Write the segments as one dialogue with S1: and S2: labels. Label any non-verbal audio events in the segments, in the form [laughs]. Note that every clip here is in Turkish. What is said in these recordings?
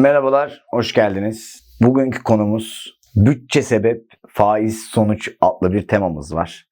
S1: Merhabalar, hoş geldiniz. Bugünkü konumuz bütçe sebep faiz sonuç adlı bir temamız var.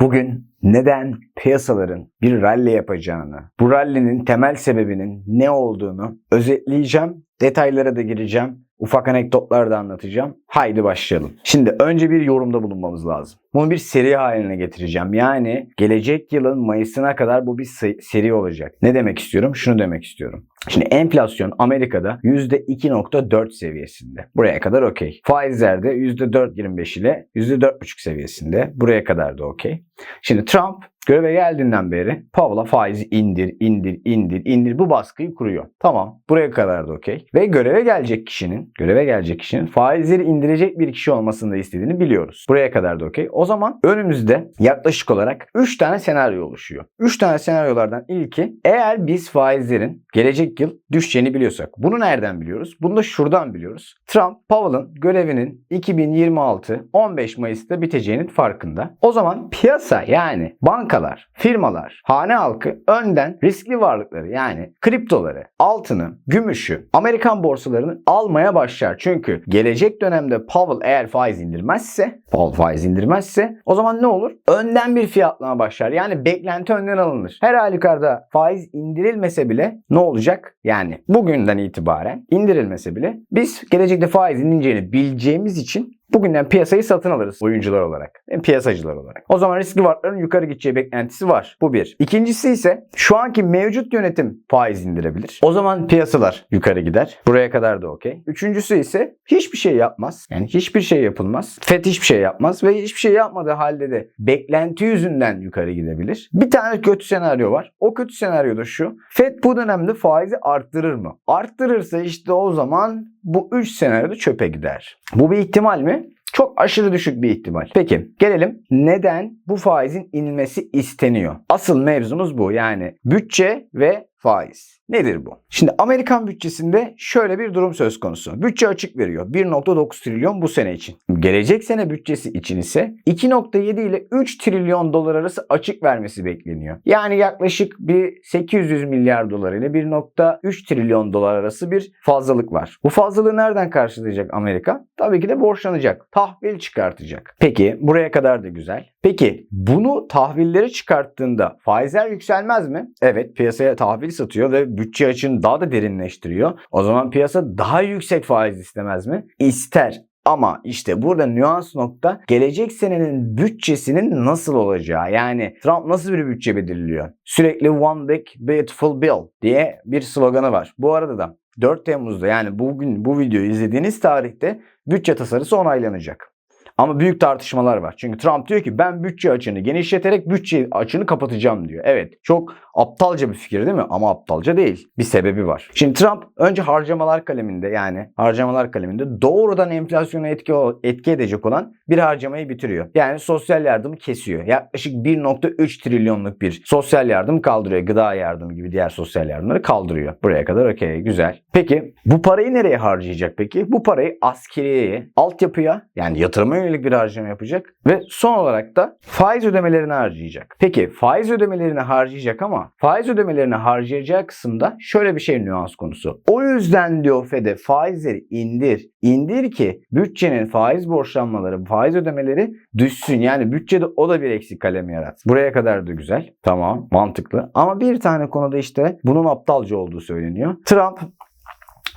S1: Bugün neden piyasaların bir rally yapacağını, bu rally'nin temel sebebinin ne olduğunu özetleyeceğim. Detaylara da gireceğim. Ufak anekdotlar da anlatacağım. Haydi başlayalım. Şimdi önce bir yorumda bulunmamız lazım. Bunu bir seri haline getireceğim. Yani gelecek yılın Mayıs'ına kadar bu bir se- seri olacak. Ne demek istiyorum? Şunu demek istiyorum. Şimdi enflasyon Amerika'da %2.4 seviyesinde. Buraya kadar okey. Faizler de %4.25 ile %4.5 seviyesinde. Buraya kadar da okey. Şimdi Trump göreve geldiğinden beri Powell'a faizi indir, indir, indir, indir bu baskıyı kuruyor. Tamam. Buraya kadar da okey. Ve göreve gelecek kişinin, göreve gelecek kişinin faizleri indirecek bir kişi olmasını da istediğini biliyoruz. Buraya kadar da okey. O zaman önümüzde yaklaşık olarak 3 tane senaryo oluşuyor. 3 tane senaryolardan ilki eğer biz faizlerin gelecek yıl düşeceğini biliyorsak. Bunu nereden biliyoruz? Bunu da şuradan biliyoruz. Trump, Powell'ın görevinin 2026 15 Mayıs'ta biteceğinin farkında. O zaman piyasa yani bankalar, firmalar, hane halkı önden riskli varlıkları yani kriptoları, altını, gümüşü, Amerikan borsalarını almaya başlar. Çünkü gelecek dönemde Powell eğer faiz indirmezse, Powell faiz indirmezse o zaman ne olur? Önden bir fiyatlama başlar. Yani beklenti önden alınır. Her halükarda faiz indirilmese bile ne olacak? Yani bugünden itibaren indirilmese bile biz gelecekte faiz ineceğini bileceğimiz için Bugünden piyasayı satın alırız oyuncular olarak. Yani piyasacılar olarak. O zaman riskli varlıkların yukarı gideceği beklentisi var. Bu bir. İkincisi ise şu anki mevcut yönetim faiz indirebilir. O zaman piyasalar yukarı gider. Buraya kadar da okey. Üçüncüsü ise hiçbir şey yapmaz. Yani hiçbir şey yapılmaz. FED hiçbir şey yapmaz ve hiçbir şey yapmadığı halde de beklenti yüzünden yukarı gidebilir. Bir tane kötü senaryo var. O kötü senaryo da şu. FED bu dönemde faizi arttırır mı? Arttırırsa işte o zaman bu 3 senaryoda çöpe gider. Bu bir ihtimal mi? Çok aşırı düşük bir ihtimal. Peki gelelim neden bu faizin inmesi isteniyor? Asıl mevzumuz bu yani bütçe ve faiz. Nedir bu? Şimdi Amerikan bütçesinde şöyle bir durum söz konusu. Bütçe açık veriyor. 1.9 trilyon bu sene için. Gelecek sene bütçesi için ise 2.7 ile 3 trilyon dolar arası açık vermesi bekleniyor. Yani yaklaşık bir 800 milyar dolar ile 1.3 trilyon dolar arası bir fazlalık var. Bu fazlalığı nereden karşılayacak Amerika? Tabii ki de borçlanacak. Tahvil çıkartacak. Peki buraya kadar da güzel. Peki bunu tahvilleri çıkarttığında faizler yükselmez mi? Evet piyasaya tahvil satıyor ve bütçe açığını daha da derinleştiriyor. O zaman piyasa daha yüksek faiz istemez mi? İster. Ama işte burada nüans nokta gelecek senenin bütçesinin nasıl olacağı. Yani Trump nasıl bir bütçe belirliyor? Sürekli One Big Beautiful Bill diye bir sloganı var. Bu arada da 4 Temmuz'da yani bugün bu videoyu izlediğiniz tarihte bütçe tasarısı onaylanacak. Ama büyük tartışmalar var. Çünkü Trump diyor ki ben bütçe açığını genişleterek bütçe açığını kapatacağım diyor. Evet çok aptalca bir fikir değil mi? Ama aptalca değil. Bir sebebi var. Şimdi Trump önce harcamalar kaleminde yani harcamalar kaleminde doğrudan enflasyona etki, etki edecek olan bir harcamayı bitiriyor. Yani sosyal yardımı kesiyor. Yaklaşık 1.3 trilyonluk bir sosyal yardım kaldırıyor. Gıda yardımı gibi diğer sosyal yardımları kaldırıyor. Buraya kadar okey güzel. Peki bu parayı nereye harcayacak peki? Bu parayı askeriyeye, altyapıya yani yatırıma yönelik bir harcama yapacak ve son olarak da faiz ödemelerini harcayacak. Peki faiz ödemelerini harcayacak ama faiz ödemelerini harcayacağı kısımda şöyle bir şey nüans konusu. O yüzden diyor FED'e faizleri indir. İndir ki bütçenin faiz borçlanmaları, faiz ödemeleri düşsün. Yani bütçede o da bir eksik kalem yarat. Buraya kadar da güzel. Tamam mantıklı. Ama bir tane konuda işte bunun aptalca olduğu söyleniyor. Trump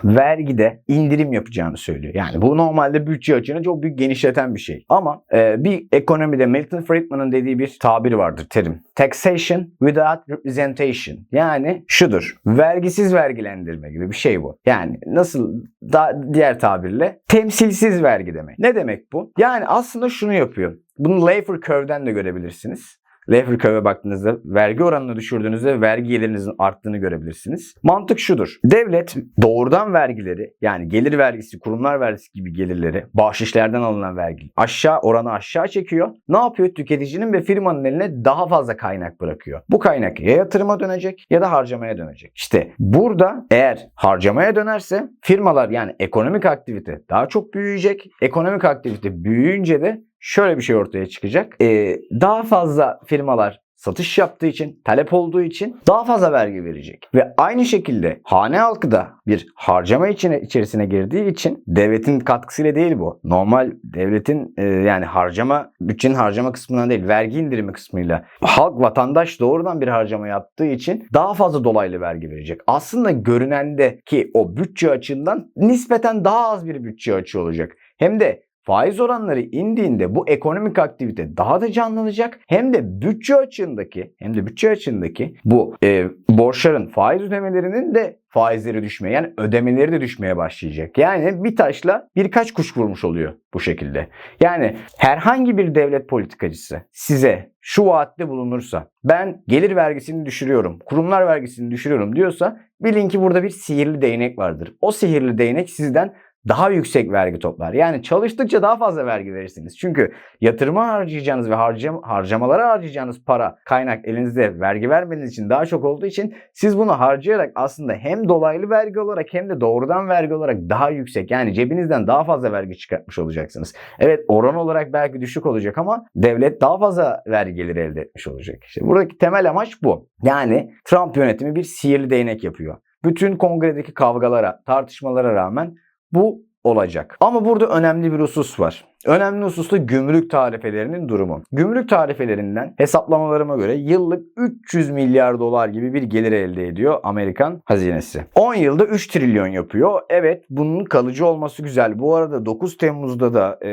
S1: vergide indirim yapacağını söylüyor. Yani bu normalde bütçe açığını çok büyük genişleten bir şey. Ama e, bir ekonomide Milton Friedman'ın dediği bir tabir vardır terim. Taxation without representation. Yani şudur. Vergisiz vergilendirme gibi bir şey bu. Yani nasıl da diğer tabirle temsilsiz vergi demek. Ne demek bu? Yani aslında şunu yapıyor. Bunu Laffer Curve'den de görebilirsiniz. Curve'e baktığınızda vergi oranını düşürdüğünüzde vergi gelirlerinizin arttığını görebilirsiniz. Mantık şudur. Devlet doğrudan vergileri yani gelir vergisi, kurumlar vergisi gibi gelirleri, bahşişlerden alınan vergi aşağı oranı aşağı çekiyor. Ne yapıyor? Tüketicinin ve firmanın eline daha fazla kaynak bırakıyor. Bu kaynak ya yatırıma dönecek ya da harcamaya dönecek. İşte burada eğer harcamaya dönerse firmalar yani ekonomik aktivite daha çok büyüyecek. Ekonomik aktivite büyüyünce de şöyle bir şey ortaya çıkacak. Ee, daha fazla firmalar satış yaptığı için, talep olduğu için daha fazla vergi verecek. Ve aynı şekilde hane halkı da bir harcama içine, içerisine girdiği için devletin katkısıyla değil bu. Normal devletin e, yani harcama, bütçenin harcama kısmından değil, vergi indirimi kısmıyla halk, vatandaş doğrudan bir harcama yaptığı için daha fazla dolaylı vergi verecek. Aslında görünende ki o bütçe açığından nispeten daha az bir bütçe açığı olacak. Hem de faiz oranları indiğinde bu ekonomik aktivite daha da canlanacak. Hem de bütçe açığındaki hem de bütçe açığındaki bu e, borçların faiz ödemelerinin de faizleri düşmeye yani ödemeleri de düşmeye başlayacak. Yani bir taşla birkaç kuş vurmuş oluyor bu şekilde. Yani herhangi bir devlet politikacısı size şu vaatte bulunursa ben gelir vergisini düşürüyorum, kurumlar vergisini düşürüyorum diyorsa bilin ki burada bir sihirli değnek vardır. O sihirli değnek sizden daha yüksek vergi toplar. Yani çalıştıkça daha fazla vergi verirsiniz. Çünkü yatırıma harcayacağınız ve harcam harcamalara harcayacağınız para, kaynak elinizde vergi vermeniz için daha çok olduğu için siz bunu harcayarak aslında hem dolaylı vergi olarak hem de doğrudan vergi olarak daha yüksek yani cebinizden daha fazla vergi çıkartmış olacaksınız. Evet oran olarak belki düşük olacak ama devlet daha fazla vergi geliri elde etmiş olacak. İşte buradaki temel amaç bu. Yani Trump yönetimi bir sihirli değnek yapıyor. Bütün kongredeki kavgalara, tartışmalara rağmen bu olacak. Ama burada önemli bir husus var. Önemli husus da gümrük tarifelerinin durumu. Gümrük tarifelerinden hesaplamalarıma göre yıllık 300 milyar dolar gibi bir gelir elde ediyor Amerikan hazinesi. 10 yılda 3 trilyon yapıyor. Evet bunun kalıcı olması güzel. Bu arada 9 Temmuz'da da e,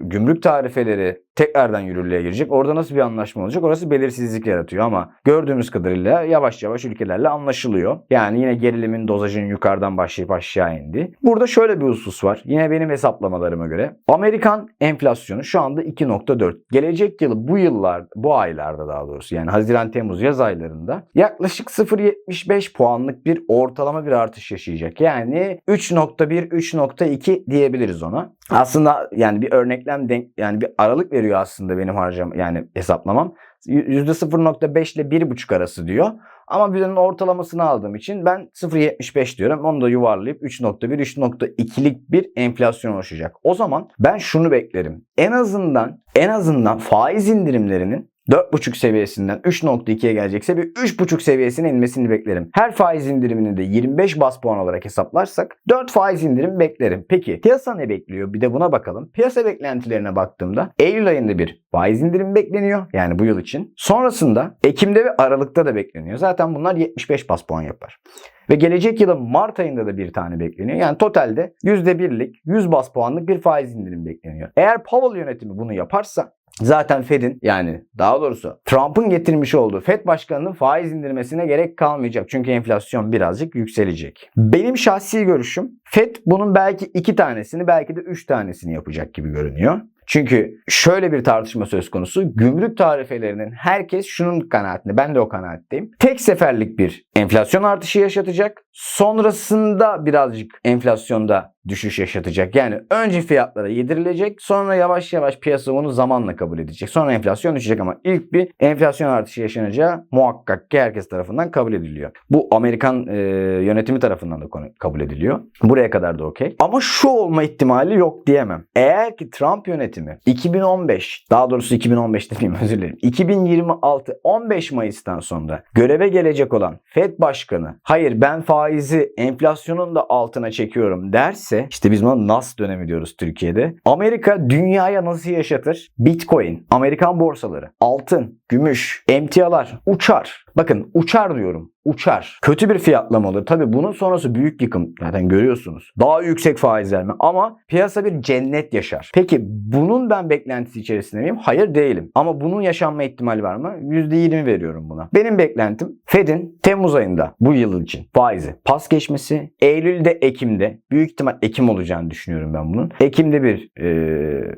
S1: gümrük tarifeleri tekrardan yürürlüğe girecek. Orada nasıl bir anlaşma olacak? Orası belirsizlik yaratıyor ama gördüğümüz kadarıyla yavaş yavaş ülkelerle anlaşılıyor. Yani yine gerilimin dozajının yukarıdan başlayıp aşağı indi. Burada şöyle bir husus var. Yine benim hesaplamalarıma göre Amerikan enflasyonu şu anda 2.4. Gelecek yılı bu yıllar, bu aylarda daha doğrusu yani Haziran, Temmuz yaz aylarında yaklaşık 0.75 puanlık bir ortalama bir artış yaşayacak. Yani 3.1, 3.2 diyebiliriz ona. Aslında yani bir örneklem denk yani bir aralık veriyor aslında benim harcam yani hesaplamam. %0.5 ile 1.5 arası diyor. Ama birinin ortalamasını aldığım için ben 0.75 diyorum. Onu da yuvarlayıp 3.1, 3.2'lik bir enflasyon oluşacak. O zaman ben şunu beklerim. En azından en azından faiz indirimlerinin 4.5 seviyesinden 3.2'ye gelecekse bir 3.5 seviyesine inmesini beklerim. Her faiz indirimini de 25 bas puan olarak hesaplarsak 4 faiz indirim beklerim. Peki piyasa ne bekliyor? Bir de buna bakalım. Piyasa beklentilerine baktığımda Eylül ayında bir faiz indirim bekleniyor. Yani bu yıl için. Sonrasında Ekim'de ve Aralık'ta da bekleniyor. Zaten bunlar 75 bas puan yapar. Ve gelecek yılın Mart ayında da bir tane bekleniyor. Yani totalde %1'lik 100 bas puanlık bir faiz indirim bekleniyor. Eğer Powell yönetimi bunu yaparsa Zaten Fed'in yani daha doğrusu Trump'ın getirmiş olduğu Fed başkanının faiz indirmesine gerek kalmayacak. Çünkü enflasyon birazcık yükselecek. Benim şahsi görüşüm Fed bunun belki iki tanesini belki de üç tanesini yapacak gibi görünüyor. Çünkü şöyle bir tartışma söz konusu. Gümrük tarifelerinin herkes şunun kanaatinde. Ben de o kanaatteyim. Tek seferlik bir enflasyon artışı yaşatacak. Sonrasında birazcık enflasyonda düşüş yaşatacak. Yani önce fiyatlara yedirilecek. Sonra yavaş yavaş piyasa onu zamanla kabul edecek. Sonra enflasyon düşecek ama ilk bir enflasyon artışı yaşanacağı muhakkak ki herkes tarafından kabul ediliyor. Bu Amerikan e, yönetimi tarafından da kabul ediliyor. Buraya kadar da okey. Ama şu olma ihtimali yok diyemem. Eğer ki Trump yönetimi 2015 daha doğrusu 2015 demeyeyim [laughs] özür dilerim. 2026 15 Mayıs'tan sonra göreve gelecek olan Fed Başkanı hayır ben faizi enflasyonun da altına çekiyorum derse işte biz buna NAS dönemi diyoruz Türkiye'de. Amerika dünyaya nasıl yaşatır? Bitcoin, Amerikan borsaları, altın, gümüş, emtialar uçar. Bakın uçar diyorum uçar. Kötü bir fiyatlama olur. Tabii bunun sonrası büyük yıkım. Zaten görüyorsunuz. Daha yüksek faiz verme ama piyasa bir cennet yaşar. Peki bunun ben beklentisi içerisinde miyim? Hayır değilim. Ama bunun yaşanma ihtimali var mı? %20 veriyorum buna. Benim beklentim Fed'in Temmuz ayında bu yıl için faizi pas geçmesi. Eylül'de Ekim'de büyük ihtimal Ekim olacağını düşünüyorum ben bunun. Ekim'de bir e,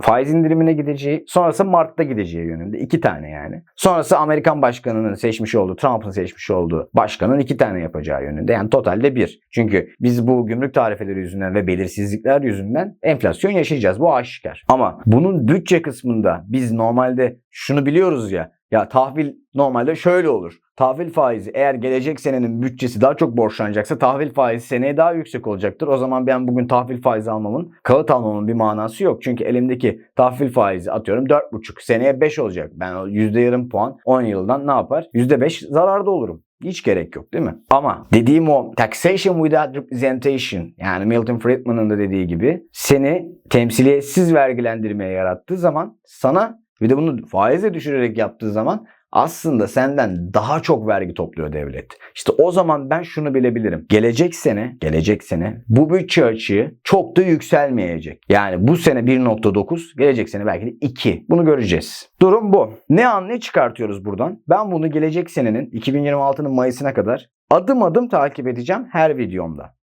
S1: faiz indirimine gideceği, sonrası Mart'ta gideceği yönünde. iki tane yani. Sonrası Amerikan başkanının seçmiş olduğu, Trump'ın seçmiş olduğu başkanın iki tane yapacağı yönünde. Yani totalde bir. Çünkü biz bu gümrük tarifeleri yüzünden ve belirsizlikler yüzünden enflasyon yaşayacağız. Bu aşikar. Ama bunun bütçe kısmında biz normalde şunu biliyoruz ya Ya tahvil normalde şöyle olur. Tahvil faizi eğer gelecek senenin bütçesi daha çok borçlanacaksa tahvil faizi seneye daha yüksek olacaktır. O zaman ben bugün tahvil faizi almamın, kağıt almamın bir manası yok. Çünkü elimdeki tahvil faizi atıyorum 4,5 seneye 5 olacak. Ben o yüzde yarım puan 10 yıldan ne yapar? %5 zararda olurum. Hiç gerek yok değil mi? Ama dediğim o taxation without representation yani Milton Friedman'ın da dediği gibi seni temsiliyetsiz vergilendirmeye yarattığı zaman sana bir de bunu faize düşürerek yaptığı zaman aslında senden daha çok vergi topluyor devlet. İşte o zaman ben şunu bilebilirim. Gelecek sene, gelecek sene bu bütçe açığı çok da yükselmeyecek. Yani bu sene 1.9, gelecek sene belki de 2. Bunu göreceğiz. Durum bu. Ne an ne çıkartıyoruz buradan? Ben bunu gelecek senenin 2026'nın Mayıs'ına kadar adım adım takip edeceğim her videomda.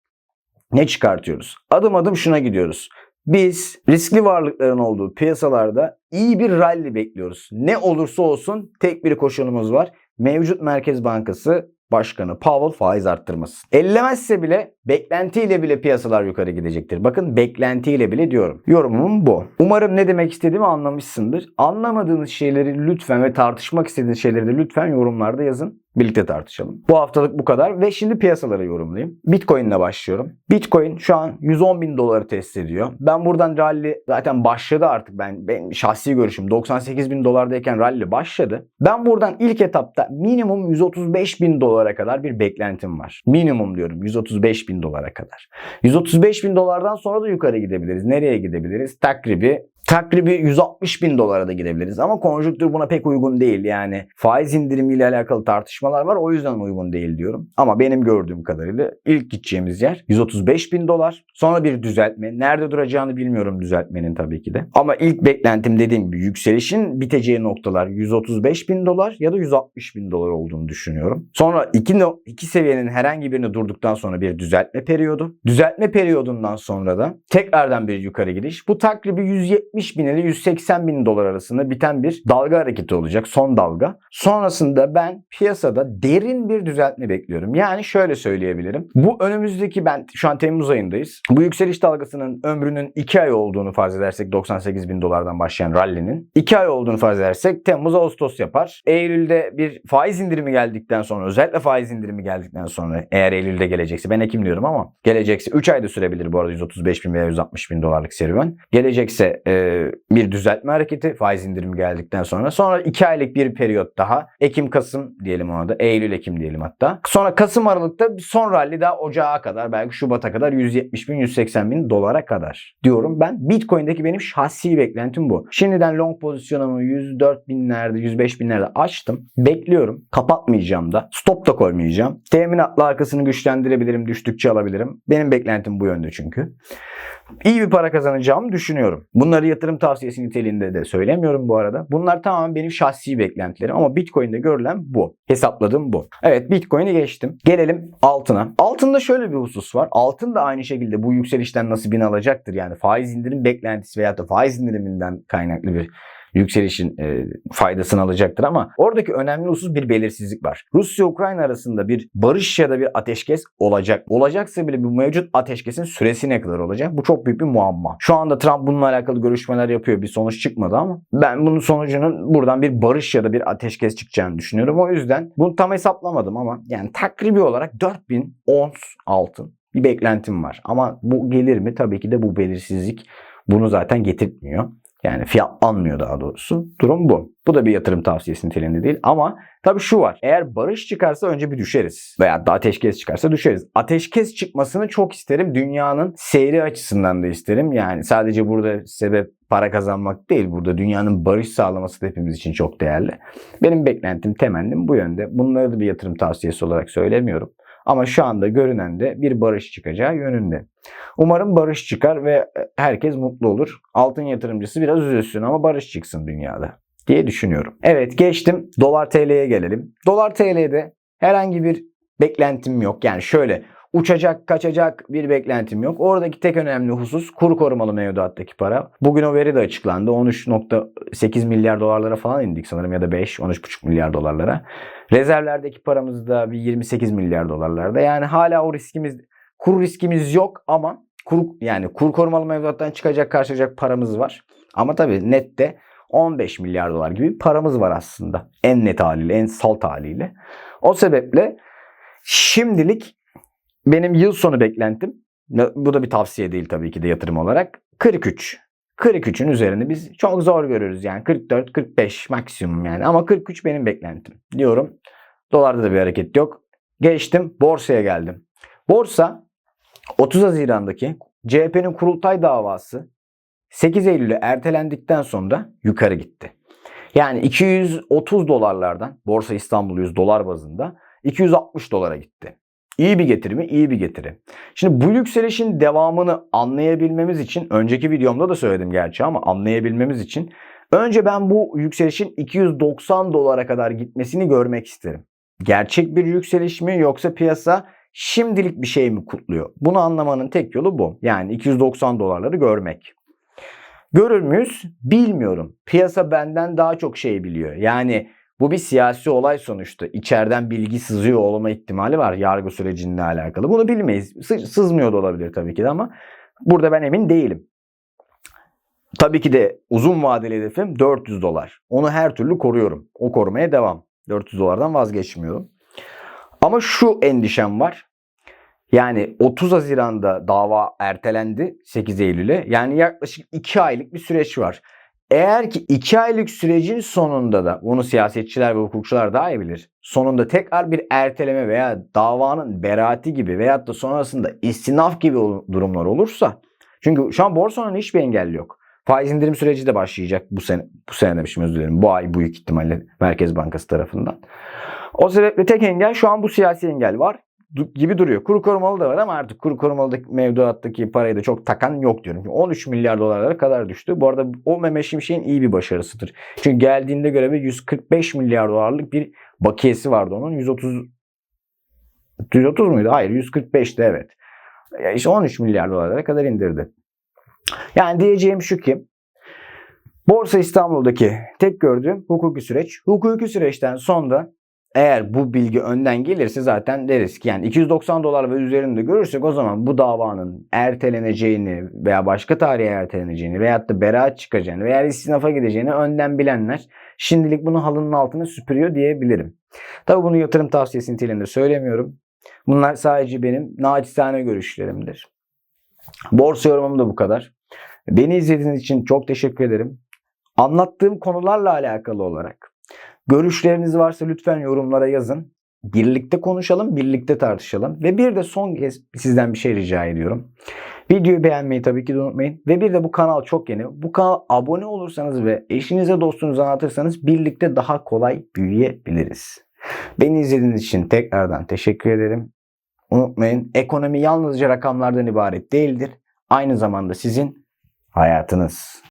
S1: Ne çıkartıyoruz? Adım adım şuna gidiyoruz. Biz riskli varlıkların olduğu piyasalarda iyi bir rally bekliyoruz. Ne olursa olsun tek bir koşulumuz var. Mevcut Merkez Bankası Başkanı Powell faiz arttırmasın. Ellemezse bile beklentiyle bile piyasalar yukarı gidecektir. Bakın beklentiyle bile diyorum. Yorumum bu. Umarım ne demek istediğimi anlamışsındır. Anlamadığınız şeyleri lütfen ve tartışmak istediğiniz şeyleri de lütfen yorumlarda yazın. Birlikte tartışalım. Bu haftalık bu kadar ve şimdi piyasalara yorumlayayım. Bitcoin ile başlıyorum. Bitcoin şu an 110 bin doları test ediyor. Ben buradan rally zaten başladı artık ben, ben şahsi görüşüm 98 bin dolardayken rally başladı. Ben buradan ilk etapta minimum 135 bin dolara kadar bir beklentim var. Minimum diyorum 135 bin dolara kadar. 135 bin dolardan sonra da yukarı gidebiliriz. Nereye gidebiliriz? Takribi takribi 160 bin dolara da gidebiliriz. Ama konjüktür buna pek uygun değil. Yani faiz indirimiyle alakalı tartışmalar var. O yüzden uygun değil diyorum. Ama benim gördüğüm kadarıyla ilk gideceğimiz yer 135 bin dolar. Sonra bir düzeltme. Nerede duracağını bilmiyorum düzeltmenin tabii ki de. Ama ilk beklentim dediğim gibi yükselişin biteceği noktalar 135 bin dolar ya da 160 bin dolar olduğunu düşünüyorum. Sonra iki, iki seviyenin herhangi birini durduktan sonra bir düzeltme periyodu. Düzeltme periyodundan sonra da tekrardan bir yukarı gidiş. Bu takribi 170 bin ile 180 bin dolar arasında biten bir dalga hareketi olacak. Son dalga. Sonrasında ben piyasada derin bir düzeltme bekliyorum. Yani şöyle söyleyebilirim. Bu önümüzdeki ben şu an Temmuz ayındayız. Bu yükseliş dalgasının ömrünün 2 ay olduğunu farz edersek 98 bin dolardan başlayan rally'nin 2 ay olduğunu farz edersek Temmuz Ağustos yapar. Eylül'de bir faiz indirimi geldikten sonra özellikle faiz indirimi geldikten sonra eğer Eylül'de gelecekse ben Ekim diyorum ama gelecekse 3 ayda sürebilir bu arada 135 bin veya 160 bin dolarlık serüven. Gelecekse e, bir düzeltme hareketi faiz indirimi geldikten sonra. Sonra 2 aylık bir periyot daha. Ekim Kasım diyelim ona da. Eylül Ekim diyelim hatta. Sonra Kasım Aralık'ta bir son rally daha Ocağa kadar belki Şubat'a kadar 170 bin 180 bin dolara kadar diyorum. Ben Bitcoin'deki benim şahsi beklentim bu. Şimdiden long pozisyonumu 104 binlerde 105 binlerde açtım. Bekliyorum. Kapatmayacağım da. Stop da koymayacağım. Teminatla arkasını güçlendirebilirim. Düştükçe alabilirim. Benim beklentim bu yönde çünkü iyi bir para kazanacağımı düşünüyorum. Bunları yatırım tavsiyesi niteliğinde de söylemiyorum bu arada. Bunlar tamamen benim şahsi beklentilerim ama Bitcoin'de görülen bu. Hesapladığım bu. Evet Bitcoin'i geçtim. Gelelim altına. Altında şöyle bir husus var. Altın da aynı şekilde bu yükselişten nasibini alacaktır. Yani faiz indirim beklentisi veyahut da faiz indiriminden kaynaklı bir yükselişin e, faydasını alacaktır ama oradaki önemli husus bir belirsizlik var. Rusya-Ukrayna arasında bir barış ya da bir ateşkes olacak. Olacaksa bile bu mevcut ateşkesin süresi ne kadar olacak? Bu çok büyük bir muamma. Şu anda Trump bununla alakalı görüşmeler yapıyor. Bir sonuç çıkmadı ama ben bunun sonucunun buradan bir barış ya da bir ateşkes çıkacağını düşünüyorum. O yüzden bunu tam hesaplamadım ama yani takribi olarak 4000 ons altın bir beklentim var. Ama bu gelir mi? Tabii ki de bu belirsizlik bunu zaten getirtmiyor. Yani fiyatlanmıyor daha doğrusu. Durum bu. Bu da bir yatırım tavsiyesi niteliğinde değil ama tabii şu var. Eğer barış çıkarsa önce bir düşeriz. Veya da ateşkes çıkarsa düşeriz. Ateşkes çıkmasını çok isterim. Dünyanın seyri açısından da isterim. Yani sadece burada sebep para kazanmak değil. Burada dünyanın barış sağlaması da hepimiz için çok değerli. Benim beklentim, temennim bu yönde. Bunları da bir yatırım tavsiyesi olarak söylemiyorum. Ama şu anda görünen de bir barış çıkacağı yönünde. Umarım barış çıkar ve herkes mutlu olur. Altın yatırımcısı biraz üzülsün ama barış çıksın dünyada diye düşünüyorum. Evet geçtim dolar TL'ye gelelim. Dolar TL'de herhangi bir beklentim yok. Yani şöyle uçacak kaçacak bir beklentim yok. Oradaki tek önemli husus kur korumalı mevduattaki para. Bugün o veri de açıklandı. 13.8 milyar dolarlara falan indik sanırım ya da 5 13.5 milyar dolarlara. Rezervlerdeki paramız da bir 28 milyar dolarlarda. Yani hala o riskimiz kur riskimiz yok ama kur yani kur korumalı mevduattan çıkacak karşılayacak paramız var. Ama tabii nette 15 milyar dolar gibi paramız var aslında. En net haliyle, en salt haliyle. O sebeple şimdilik benim yıl sonu beklentim, bu da bir tavsiye değil tabii ki de yatırım olarak, 43. 43'ün üzerinde biz çok zor görürüz yani 44-45 maksimum yani ama 43 benim beklentim diyorum. Dolarda da bir hareket yok. Geçtim borsaya geldim. Borsa 30 Haziran'daki CHP'nin kurultay davası 8 Eylül'e ertelendikten sonra yukarı gitti. Yani 230 dolarlardan Borsa İstanbul 100 dolar bazında 260 dolara gitti. İyi bir getiri mi? İyi bir getiri. Şimdi bu yükselişin devamını anlayabilmemiz için önceki videomda da söyledim gerçi ama anlayabilmemiz için önce ben bu yükselişin 290 dolara kadar gitmesini görmek isterim. Gerçek bir yükseliş mi yoksa piyasa şimdilik bir şey mi kutluyor? Bunu anlamanın tek yolu bu. Yani 290 dolarları görmek. Görür müyüz? Bilmiyorum. Piyasa benden daha çok şey biliyor. Yani bu bir siyasi olay sonuçta. İçeriden bilgi sızıyor olma ihtimali var yargı sürecinle alakalı. Bunu bilmeyiz. Sızmıyor da olabilir tabii ki de ama burada ben emin değilim. Tabii ki de uzun vadeli hedefim 400 dolar. Onu her türlü koruyorum. O korumaya devam. 400 dolardan vazgeçmiyorum. Ama şu endişem var. Yani 30 Haziran'da dava ertelendi 8 Eylül'e. Yani yaklaşık 2 aylık bir süreç var. Eğer ki 2 aylık sürecin sonunda da bunu siyasetçiler ve hukukçular daha iyi bilir. Sonunda tekrar bir erteleme veya davanın beraati gibi veyahut da sonrasında istinaf gibi durumlar olursa çünkü şu an borsanın hiçbir engelli yok. Faiz indirim süreci de başlayacak bu sene bu sene demişim özür dilerim. Bu ay büyük ihtimalle Merkez Bankası tarafından. O sebeple tek engel şu an bu siyasi engel var gibi duruyor. Kuru korumalı da var ama artık kuru korumalıdaki mevduattaki parayı da çok takan yok diyorum. 13 milyar dolarlara kadar düştü. Bu arada o Mehmet Şimşek'in iyi bir başarısıdır. Çünkü geldiğinde göre 145 milyar dolarlık bir bakiyesi vardı onun. 130 130 muydu? Hayır 145'ti evet. Yani işte 13 milyar dolarlara kadar indirdi. Yani diyeceğim şu ki Borsa İstanbul'daki tek gördüğüm hukuki süreç. Hukuki süreçten sonra eğer bu bilgi önden gelirse zaten deriz ki yani 290 dolar ve üzerinde görürsek o zaman bu davanın erteleneceğini veya başka tarihe erteleneceğini veyahut da beraat çıkacağını veya istinafa gideceğini önden bilenler şimdilik bunu halının altına süpürüyor diyebilirim. Tabi bunu yatırım tavsiyesi niteliğinde söylemiyorum. Bunlar sadece benim naçizane görüşlerimdir. Borsa yorumum da bu kadar. Beni izlediğiniz için çok teşekkür ederim. Anlattığım konularla alakalı olarak Görüşleriniz varsa lütfen yorumlara yazın. Birlikte konuşalım, birlikte tartışalım. Ve bir de son kez sizden bir şey rica ediyorum. Videoyu beğenmeyi tabii ki de unutmayın. Ve bir de bu kanal çok yeni. Bu kanal abone olursanız ve eşinize dostunuza anlatırsanız birlikte daha kolay büyüyebiliriz. Beni izlediğiniz için tekrardan teşekkür ederim. Unutmayın ekonomi yalnızca rakamlardan ibaret değildir. Aynı zamanda sizin hayatınız.